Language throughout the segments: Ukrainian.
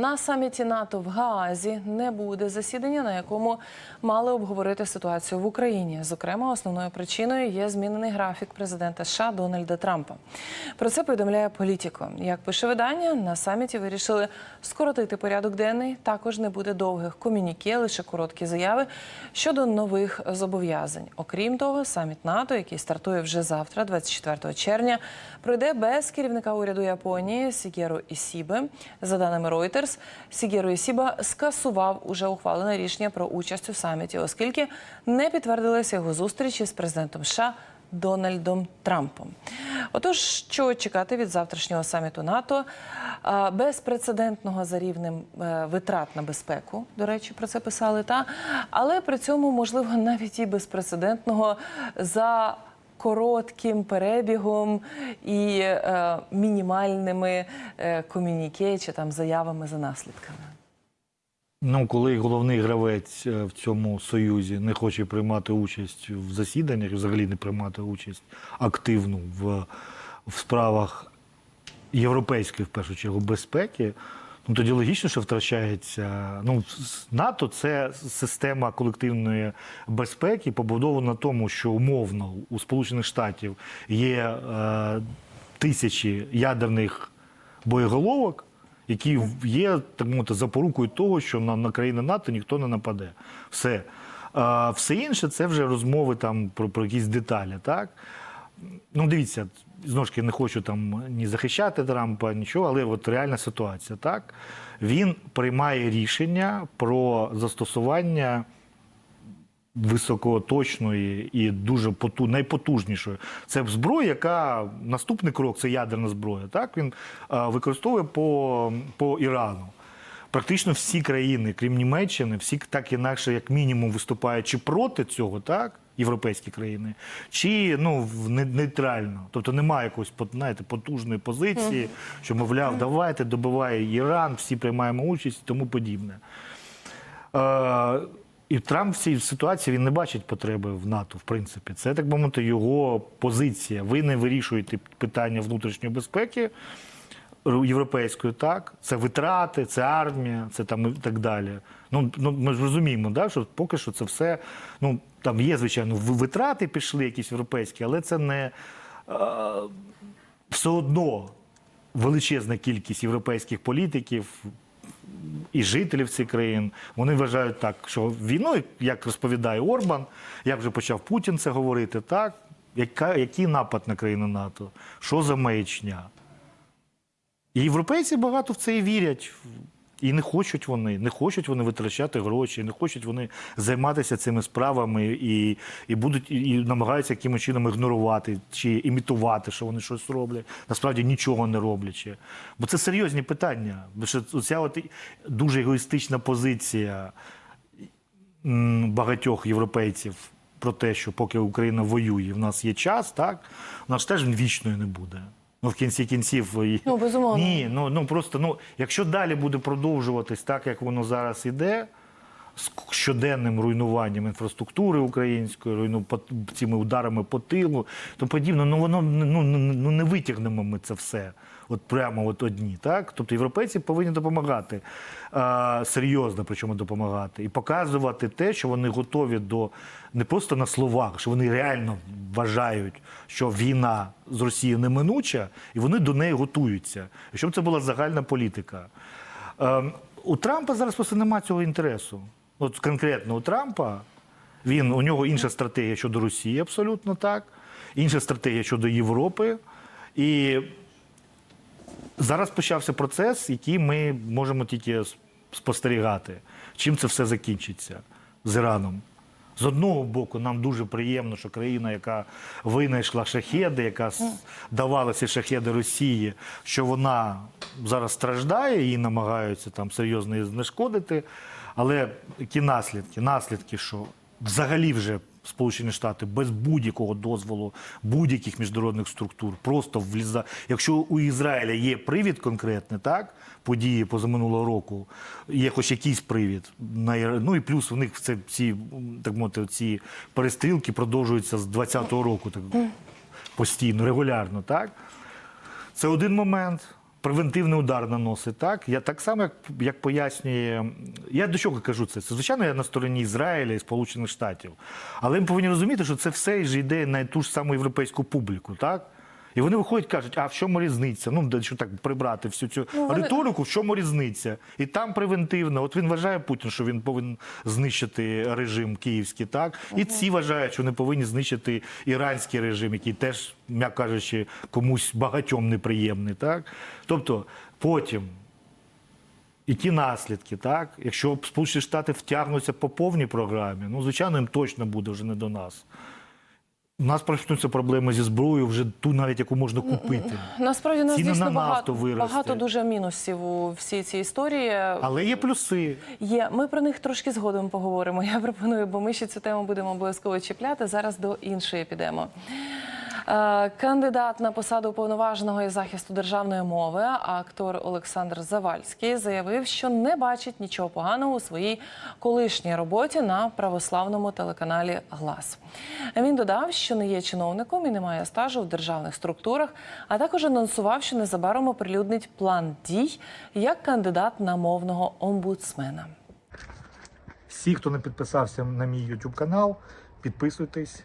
на саміті НАТО в Гаазі не буде засідання, на якому мали обговорити ситуацію в Україні. Зокрема, основною причиною є змінений графік президента США Дональда Трампа. Про це повідомляє політико. Як пише видання, на саміті вирішили скоротити порядок денний. Також не буде довгих комюніке, лише короткі заяви щодо нових зобов'язань. Окрім того, саміт НАТО, який стартує вже завтра, 24 червня, пройде без керівника уряду Японії Сігеру Ісібе. За даними Reuters, Сігеру Ісіба скасував уже ухвалене рішення про участь у саміті, оскільки не підтвердилися його зустрічі з президентом США Дональдом Трампом. Отож, що чекати від завтрашнього саміту НАТО безпрецедентного за рівнем е, витрат на безпеку. До речі, про це писали та але при цьому можливо навіть і безпрецедентного за коротким перебігом і е, мінімальними е, комюніке чи там заявами за наслідками. Ну, коли головний гравець е, в цьому союзі не хоче приймати участь в засіданнях, взагалі не приймати участь активну в, в справах європейської, в першу чергу, безпеки, ну тоді логічно, що втрачається. Ну, НАТО це система колективної безпеки, побудована на тому, що умовно у Сполучених Штатів є е, тисячі ядерних боєголовок які є так мовити, запорукою того, що на, на країни НАТО ніхто не нападе. Все. А, все інше це вже розмови там про, про якісь деталі. Так? Ну, дивіться, знову ж таки, не хочу там ні захищати Трампа, нічого, але от реальна ситуація. Так? Він приймає рішення про застосування високоточної і дуже поту, найпотужнішої. Це зброя, яка наступний крок це ядерна зброя. Так він е, використовує по, по Ірану. Практично всі країни, крім Німеччини, всі так інакше, як мінімум, виступають чи проти цього, так. Європейські країни, чи ну в нейтрально, тобто немає якоїсь знаєте, потужної позиції, що мовляв, давайте добиває Іран, всі приймаємо участь і тому подібне. Е, і Трамп в цій ситуації він не бачить потреби в НАТО, в принципі. Це так би мовити його позиція. Ви не вирішуєте питання внутрішньої безпеки європейської, так? Це витрати, це армія, це там і так далі. Ну, ну ми ж розуміємо, да, що поки що це все. Ну там є, звичайно, витрати пішли якісь європейські, але це не е, все одно величезна кількість європейських політиків і жителів цих країн вони вважають так, що війну, як розповідає Орбан, як вже почав Путін це говорити, так який напад на країни НАТО? Що за маячня? Європейці багато в це і вірять. І не хочуть вони, не хочуть вони витрачати гроші, не хочуть вони займатися цими справами і, і будуть і, намагаються якимось чином ігнорувати чи імітувати, що вони щось роблять, насправді нічого не роблячи. Бо це серйозні питання. Бо що ця от дуже егоїстична позиція багатьох європейців про те, що поки Україна воює, в нас є час, так у нас теж вічною не буде. Ну, в кінці кінців Ну, безумовно. ні, ну, ну просто ну, якщо далі буде продовжуватись так, як воно зараз іде, з щоденним руйнуванням інфраструктури української, руйну по- цими ударами по тилу, то подібно, ну воно ну, ну, ну не витягнемо ми це все. От прямо от одні, так? Тобто європейці повинні допомагати а, серйозно, причому допомагати, і показувати те, що вони готові до не просто на словах, що вони реально вважають, що війна з Росією неминуча, і вони до неї готуються. І щоб це була загальна політика. Ем, у Трампа зараз просто немає цього інтересу. От конкретно у Трампа він у нього інша стратегія щодо Росії, абсолютно так, інша стратегія щодо Європи. І зараз почався процес, який ми можемо тільки спостерігати, чим це все закінчиться з Іраном. З одного боку, нам дуже приємно, що країна, яка винайшла шахеди, яка с- давала ці шахеди Росії, що вона зараз страждає, її намагаються там серйозно її знешкодити. Але які наслідки? Наслідки, що взагалі вже Сполучені Штати без будь-якого дозволу будь-яких міжнародних структур просто вліза. Якщо у Ізраїля є привід конкретний, так події позаминулого року, є хоч якийсь привід. Ну і плюс в них це ці так мовити, ці перестрілки продовжуються з 20-го року, так постійно, регулярно, так. Це один момент. Превентивний удар наносить. Так я так само, як, як пояснює. Я до чого кажу це? Це звичайно я на стороні Ізраїля і Сполучених Штатів. Але ми повинні розуміти, що це все ж йде на ту ж саму європейську публіку, так? І вони виходять, кажуть, а в чому різниця? Ну, що так прибрати всю цю Ну, вони- риторику, в чому різниця? І там превентивно. От він вважає Путін, що він повинен знищити режим київський, так? І ці вважають, що вони повинні знищити іранський режим, який теж, м'яко кажучи, комусь багатьом неприємний, так? Тобто потім. І ті наслідки, так? Якщо Сполучені Штати втягнуться по повній програмі, ну, звичайно, їм точно буде вже не до нас. У нас почнуться проблеми зі зброєю, вже ту, навіть яку можна купити. Насправді у нас дійсно на багато, нафту виросте. багато дуже мінусів у всій цій історії. Але є плюси. Є, ми про них трошки згодом поговоримо. Я пропоную, бо ми ще цю тему будемо обов'язково чіпляти. Зараз до іншої підемо. Е, Кандидат на посаду уповноваженого із захисту державної мови, актор Олександр Завальський, заявив, що не бачить нічого поганого у своїй колишній роботі на православному телеканалі Глас. Він додав, що не є чиновником і не має стажу в державних структурах, а також анонсував, що незабаром оприлюднить план дій як кандидат на мовного омбудсмена. Всі, хто не підписався на мій YouTube канал, підписуйтесь,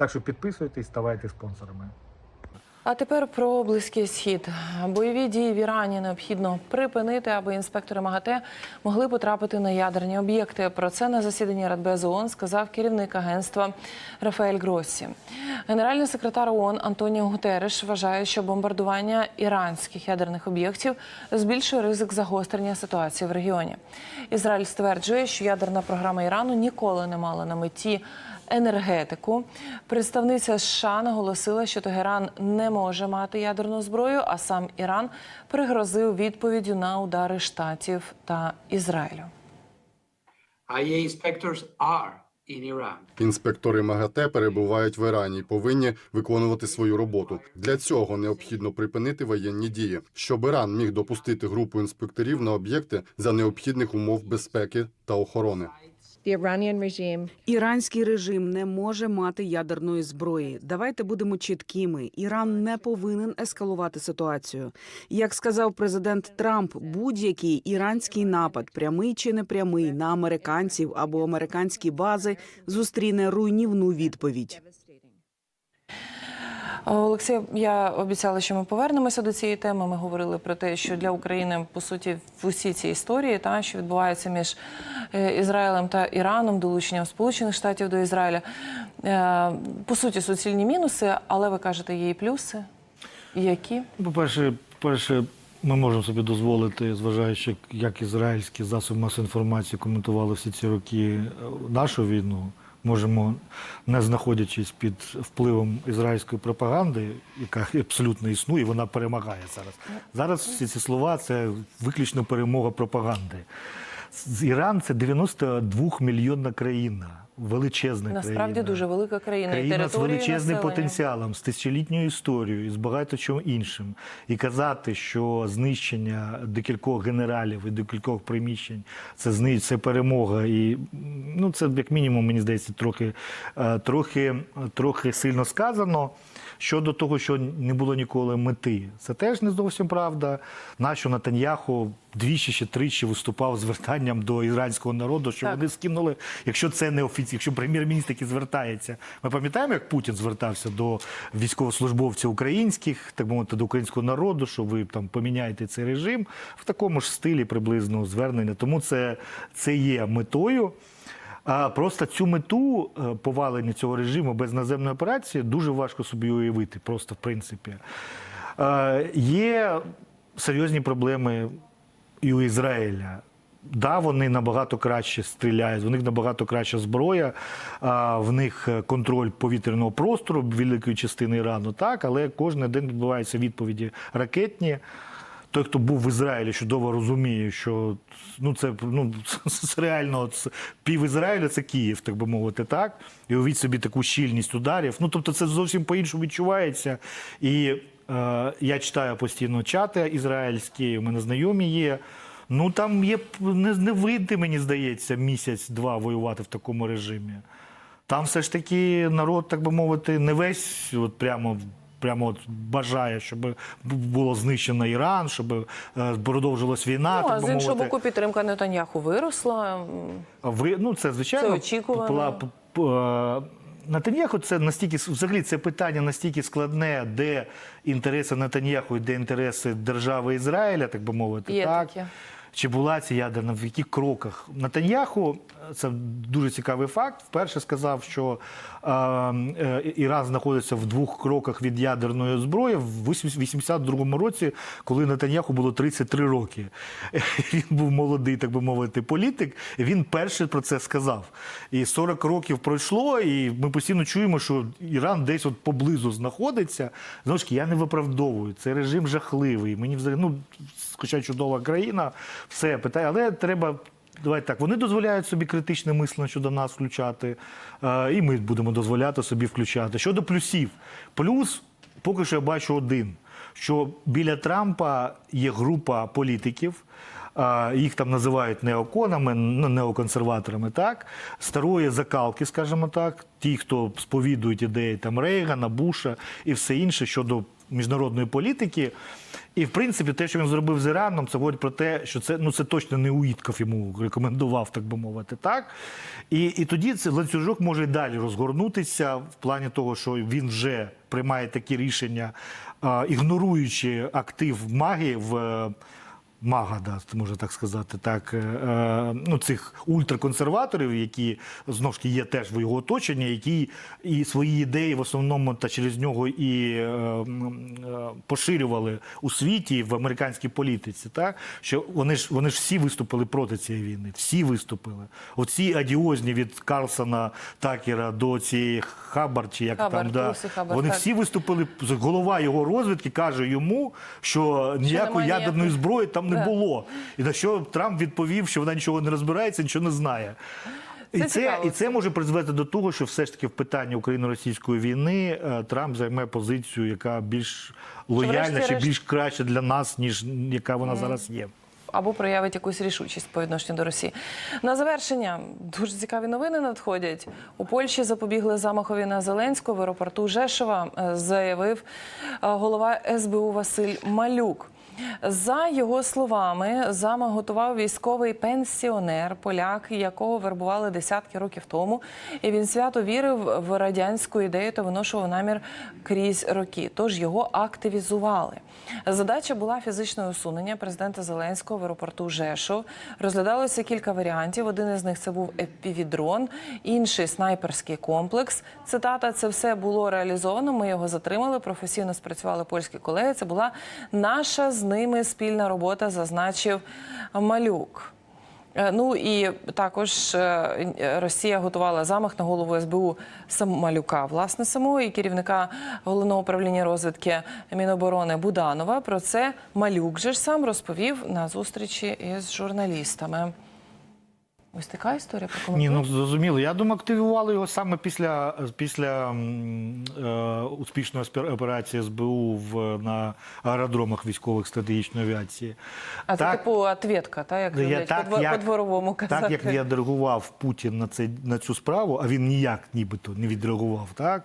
Так що підписуйтесь, ставайте спонсорами. А тепер про близький схід. Бойові дії в Ірані необхідно припинити, аби інспектори МАГАТЕ могли потрапити на ядерні об'єкти. Про це на засіданні Радбезу ООН сказав керівник агентства Рафаель Гроссі. Генеральний секретар ООН Антоніо Гутереш вважає, що бомбардування іранських ядерних об'єктів збільшує ризик загострення ситуації в регіоні. Ізраїль стверджує, що ядерна програма Ірану ніколи не мала на меті енергетику. Представниця США наголосила, що Тегеран не може мати ядерну зброю, а сам Іран пригрозив відповіддю на удари штатів та Ізраїлю. Інспектори МАГАТЕ перебувають в Ірані і повинні виконувати свою роботу. Для цього необхідно припинити воєнні дії, щоб Іран міг допустити групу інспекторів на об'єкти за необхідних умов безпеки та охорони. Іранський режим не може мати ядерної зброї. Давайте будемо чіткими. Іран не повинен ескалувати ситуацію. Як сказав президент Трамп, будь-який іранський напад, прямий чи непрямий, на американців або американські бази зустріне руйнівну відповідь. Олексій, я обіцяла, що ми повернемося до цієї теми. Ми говорили про те, що для України по суті в усі ці історії, та що відбуваються між е, Ізраїлем та Іраном, долученням Сполучених Штатів до Ізраїля, е, по суті, суцільні мінуси, але ви кажете, є і плюси. Які? Ну, По-перше, по-перше, ми можемо собі дозволити, зважаючи, як ізраїльські засоби масової інформації коментували всі ці роки е, нашу війну. Можемо, не знаходячись під впливом ізраїльської пропаганди, яка абсолютно існує, вона перемагає зараз. Зараз всі ці слова це виключно перемога пропаганди. Іран це 92 мільйонна країна, величезна Насправді країна. дуже велика країна. і Країна з величезним населенням. потенціалом, з тисячолітньою історією, і з багато чим іншим. І казати, що знищення декількох генералів і декількох приміщень це зни... це перемога. І ну це як мінімум, мені здається, трохи, е, трохи, трохи сильно сказано. Щодо того, що не було ніколи мети, це теж не зовсім правда. Нащо Натаньяху двічі чи тричі виступав з звертанням до іранського народу, що Так. вони скинули, якщо це не офіційно, якщо прем'єр-міністр таки звертається. Ми пам'ятаємо, як Путін звертався до військовослужбовців українських, так мовити, до українського народу, що ви там поміняєте цей режим в такому ж стилі приблизно звернення. Тому це, це є метою. А просто цю мету е, повалення цього режиму без наземної операції дуже важко собі уявити, просто в принципі. Е, Є серйозні проблеми і у Ізраїля. Да, вони набагато краще стріляють, у них набагато краща зброя, в них е, контроль повітряного простору великої частини Ірану, так, але кожен день відбуваються відповіді ракетні. той, хто був в Ізраїлі, чудово розуміє, що ну це ну це реально це, пів Ізраїля це Київ, так би мовити, так. І уявіть собі таку щільність ударів. Ну тобто, це зовсім по-іншому відчувається. І е, я читаю постійно чати ізраїльські, у мене знайомі є. Ну там є не, не вийти, мені здається, місяць-два воювати в такому режимі. Там все ж таки народ, так би мовити, не весь от прямо. Прямо от бажає, щоб було знищено Іран, щоб е, продовжилась війна. Ну, так а з іншого боку, підтримка Нетаньяху виросла. Ви ну це звичайно Це очікувано. е, Нетаньяху це настільки взагалі це питання настільки складне, де інтереси Нетаньяху і де інтереси держави Ізраїля, так би мовити, Є так. таке. Чи була ця ядерна, в яких кроках? Нетаньяху, це дуже цікавий факт, вперше сказав, що е, е, Іран знаходиться в двох кроках від ядерної зброї в 82-му році, коли Нетаньяху було 33 роки. Він був молодий, так би мовити, політик. Він перший про це сказав. І 40 років пройшло, і ми постійно чуємо, що Іран десь от поблизу знаходиться. Знову ж я не виправдовую. Цей режим жахливий. Мені взагалі, ну, хоча чудова країна, все питає, але треба. Давайте так, вони дозволяють собі критичне мислення щодо нас включати, е, і ми будемо дозволяти собі включати. Щодо плюсів, плюс поки що я бачу один: що біля Трампа є група політиків. е, Їх там називають неоконами, ну, неоконсерваторами, так старої закалки, скажімо так, ті, хто сповідують ідеї там Рейгана, Буша і все інше щодо міжнародної політики. І в принципі, те, що він зробив з Іраном, це говорить про те, що це ну це точно не Уїтков йому рекомендував, так би мовити, так. І, і тоді це ланцюжок може й далі розгорнутися в плані того, що він вже приймає такі рішення, ігноруючи актив магії в. Е, Мага, да, можна так сказати, так, е, е, ну, цих ультраконсерваторів, які знову ж таки є теж в його оточенні, які і свої ідеї в основному та через нього і е, е, поширювали у світі в американській політиці. Так? Що вони ж вони ж всі виступили проти цієї війни. Всі виступили. Оці адіозні від Карлсона Такера до цієї Хабар, чи як Хабар, там, да, Хабар, вони так. всі виступили. Голова його розвідки каже йому, що ніякої ядерної зброї там не Да. було. І на що Трамп відповів, що вона нічого не розбирається, нічого не знає. І Це це, цікаво. і це може призвести до того, що все ж таки в питанні україно-російської війни е, Трамп займе позицію, яка більш лояльна чи більш краща для нас, ніж яка вона зараз є. або проявить якусь рішучість по відношенню до Росії. На завершення дуже цікаві новини надходять. У Польщі запобігли замахові на Зеленського в аеропорту Жешова, е, заявив е, голова СБУ Василь Малюк. За його словами, замах готував військовий пенсіонер, поляк, якого вербували десятки років тому. І він свято вірив в радянську ідею та виношував намір крізь роки. Тож його активізували. Задача була фізичне усунення президента Зеленського в аеропорту Жешов. Розглядалося кілька варіантів. Один із них це був епівідрон, інший снайперський комплекс. Цитата: це все було реалізовано. Ми його затримали. Професійно спрацювали польські колеги. Це була наша з ними спільна робота, зазначив Малюк. Е, Ну і також е, Росія готувала замах на голову СБУ Самалюка, власне самого і керівника головного управління розвідки Міноборони Буданова. Про це Малюк же ж сам розповів на зустрічі із журналістами. Ось така історія Ні, прокоментує? ну зрозуміло. Я думаю, активували його саме після, після е, успішної операції СБУ в, на аеродромах військових стратегічної авіації. а це типу ответка, та як Я так, по, як- по дворовому казати. Так як відреагував Путін на це на цю справу, а він ніяк нібито не відреагував, так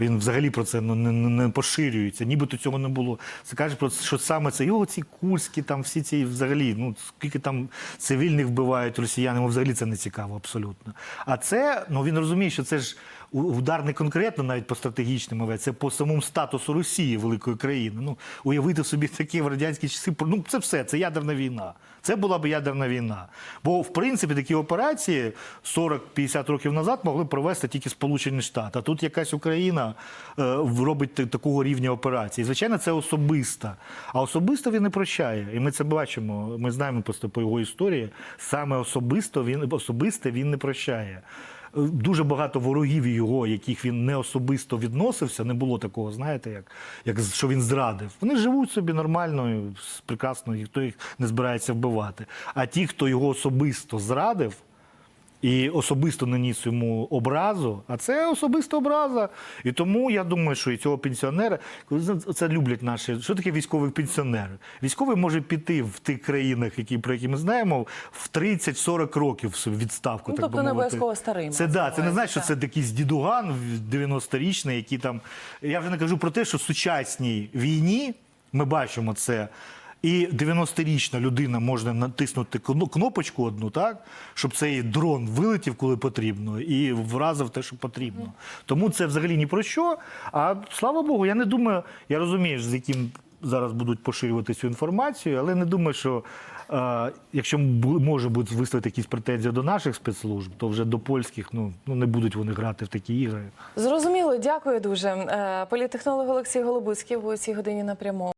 він взагалі про це ну, не, не, поширюється, нібито цього не було. Це каже про що саме це його ці курські, там всі ці взагалі, ну скільки там цивільних вбивають росіяни, йому взагалі це не цікаво абсолютно. А це ну він розуміє, що це ж удар не конкретно навіть по стратегічним авіаціям, це по самому статусу Росії, великої країни. Ну уявити собі такі в радянські часи, ну це все, це ядерна війна. Це була б ядерна війна. Бо, в принципі, такі операції 40-50 років назад могли провести тільки Сполучені Штати. А тут якась Україна е, робить такого рівня операції. Звичайно, це особиста. А особисто він не прощає. І ми це бачимо. Ми знаємо просто по його історії. Саме особисто він особисте він не прощає. Дуже багато ворогів його, яких він не особисто відносився. Не було такого, знаєте, як, як що він зрадив. Вони живуть собі нормально, прекрасно, ніхто їх не збирається вбивати. А ті, хто його особисто зрадив. І особисто наніс йому образу, а це особиста образа. І тому я думаю, що і цього пенсіонера, це люблять наші. Що таке військовий пенсіонер? Військовий може піти в тих країнах, які про які ми знаємо, в 30-40 років в відставку. Ну, так тобто не обов'язково старий, Це да, це не значить, що це якийсь дідуган 90-річний, який там. Я вже не кажу про те, що в сучасній війні ми бачимо це. І 90-річна людина може натиснути кно- кнопочку одну, так, щоб цей дрон вилетів, коли потрібно, і вразив те, що потрібно. Тому це взагалі ні про що. А слава Богу, я не думаю, я розумію, з яким зараз будуть поширювати цю інформацію, але не думаю, що е, якщо може бути висловити якісь претензії до наших спецслужб, то вже до польських ну, ну не будуть вони грати в такі ігри. Зрозуміло, дякую дуже. Е, Політтехнолог Олексій Голобуцький в цій годині напряму.